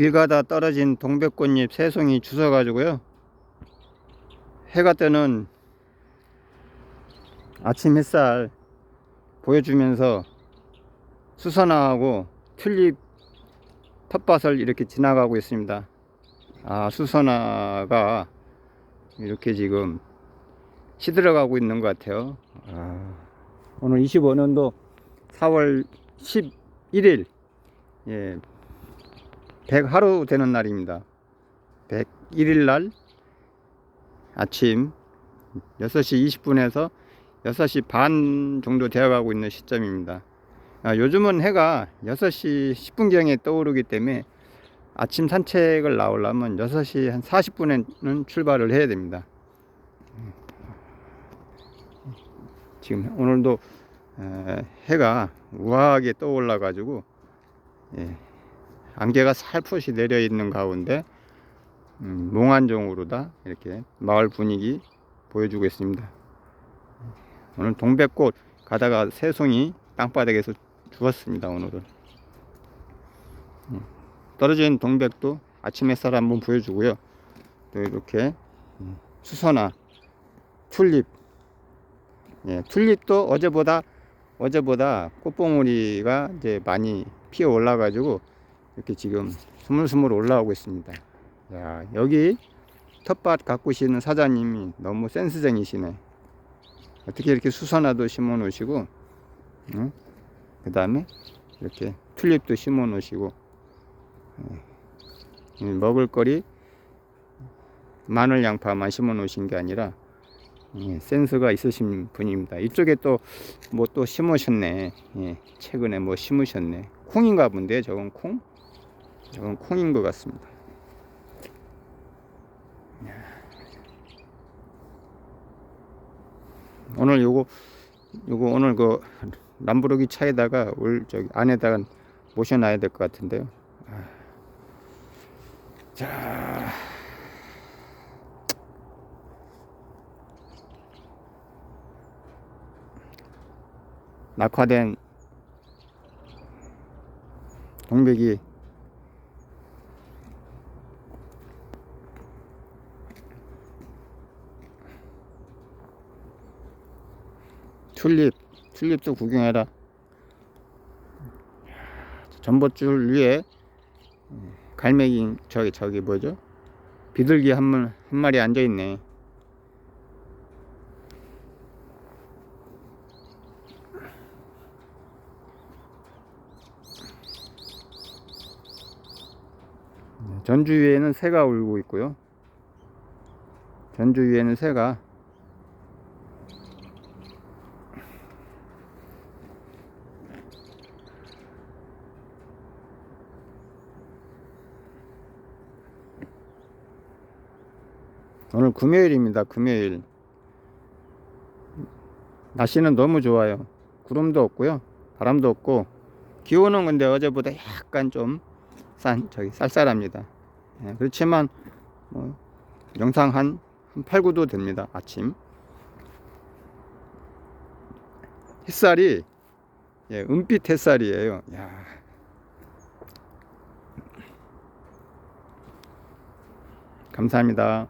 길 가다 떨어진 동백꽃잎 새송이 주워가지고요. 해가 뜨는 아침 햇살 보여주면서 수선화하고 튤립 텃밭을 이렇게 지나가고 있습니다. 아, 수선화가 이렇게 지금 시들어가고 있는 것 같아요. 아, 오늘 25년도 4월 11일, 예, 100하루 되는 날입니다. 101일 날 아침 6시 20분에서 6시 반 정도 되어가고 있는 시점입니다. 아, 요즘은 해가 6시 10분경에 떠오르기 때문에 아침 산책을 나오려면 6시 한 40분에는 출발을 해야 됩니다. 지금 오늘도 에, 해가 우아하게 떠올라 가지고 예, 안개가 살포시 내려 있는 가운데 음, 몽환종으로다 이렇게 마을 분위기 보여주고 있습니다. 오늘 동백꽃 가다가 새송이 땅바닥에서 죽었습니다. 오늘은 음, 떨어진 동백도 아침 햇살 한번 보여주고요. 또 이렇게 음, 수선화, 튤립, 예, 튤립도 어제보다 어제보다 꽃봉오리가 이제 많이 피어 올라가지고 이렇게 지금 스물스물 올라오고 있습니다. 야, 여기 텃밭 가꾸시는 사장님이 너무 센스쟁이시네. 어떻게 이렇게 수선화도 심어 놓으시고, 응? 그 다음에 이렇게 튤립도 심어 놓으시고, 예. 먹을거리 마늘 양파만 심어 놓으신 게 아니라, 예, 센스가 있으신 분입니다. 이쪽에 또 뭐또 심으셨네. 예, 최근에 뭐 심으셨네. 콩인가 본데 저건 콩? 저건 콩인 것 같습니다. 오늘 요거 요거 오늘 그 람보르기 차에다가 올 저기 안에다가 모셔놔야 될 것 같은데요. 아. 자. 낙화된 동백이 튤립 튤립도 구경해라. 전봇줄 위에 갈매기 저기 저기 뭐죠? 비둘기 한, 마- 한 마리 앉아 있네. 전주 위에는 새가 울고 있고요. 전주 위에는 새가 오늘 금요일입니다. 금요일. 날씨는 너무 좋아요. 구름도 없고요. 바람도 없고 기온은 근데 어제보다 약간 좀 싼 저기 쌀쌀합니다. 예, 그렇지만 뭐 영상 한, 한 8, 9도 됩니다. 아침 햇살이 예, 은빛 햇살이에요. 야. 감사합니다.